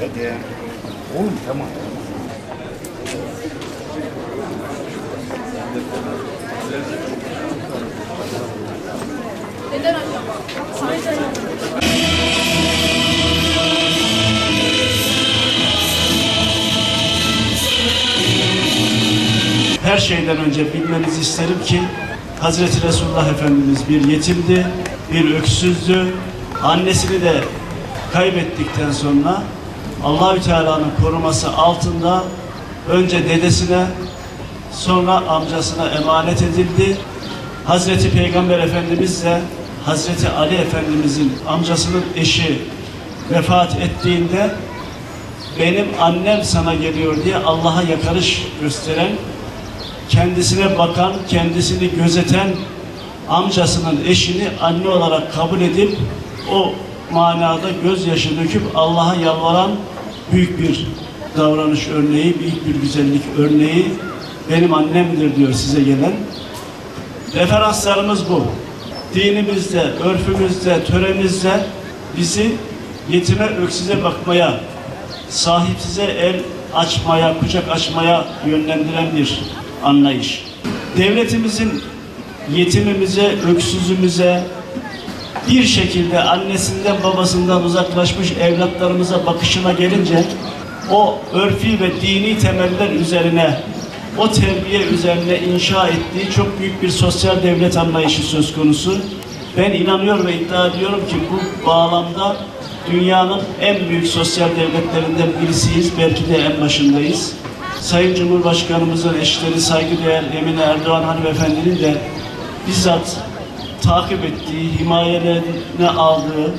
Ya. Oğlum tamam. Neden acaba? Sadece Her şeyden önce bilmenizi isterim ki Hazreti Resulullah Efendimiz bir yetimdi, bir öksüzdü. Annesini de kaybettikten sonra Allahü Teala'nın koruması altında önce dedesine sonra amcasına emanet edildi. Hazreti Peygamber Efendimiz de Hazreti Ali Efendimizin amcasının eşi vefat ettiğinde benim annem sana geliyor diye Allah'a yakarış gösteren kendisine bakan, kendisini gözeten amcasının eşini anne olarak kabul edip o manada gözyaşı döküp Allah'a yalvaran büyük bir davranış örneği, büyük bir güzellik örneği benim annemdir diyor size gelen. Referanslarımız bu. Dinimizde, örfümüzde, töremizde bizi yetime, öksüze bakmaya, sahipsize el açmaya, kucak açmaya yönlendiren bir anlayış. Devletimizin yetimimize, öksüzümüze bir şekilde annesinden babasından uzaklaşmış evlatlarımıza bakışına gelince o örfi ve dini temeller üzerine o terbiye üzerine inşa ettiği çok büyük bir sosyal devlet anlayışı söz konusu. Ben inanıyor ve iddia ediyorum ki bu bağlamda dünyanın en büyük sosyal devletlerinden birisiyiz. Belki de en başındayız. Sayın Cumhurbaşkanımızın eşleri saygıdeğer Emine Erdoğan hanımefendinin de bizzat takip ettiği, himayelerine aldığı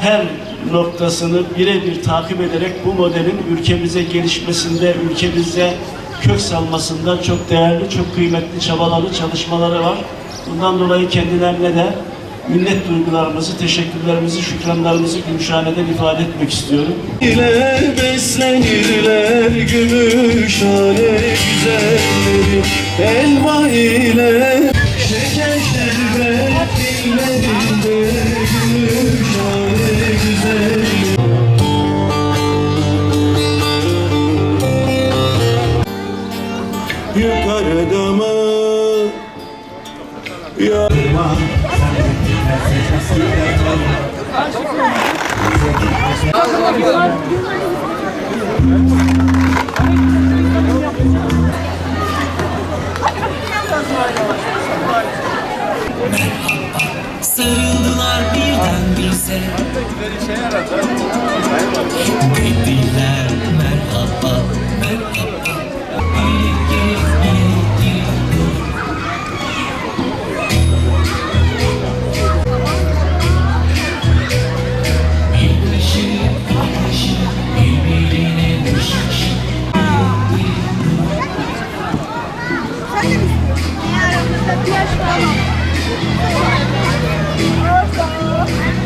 her noktasını birebir takip ederek bu modelin ülkemize gelişmesinde, ülkemize kök salmasında çok değerli, çok kıymetli çabaları, çalışmaları var. Bundan dolayı kendilerine de minnet duygularımızı, teşekkürlerimizi, şükranlarımızı Gümüşhane'den ifade etmek istiyorum. ile beslenirler gümüşhane güzelleri elma ile Ya Thank you.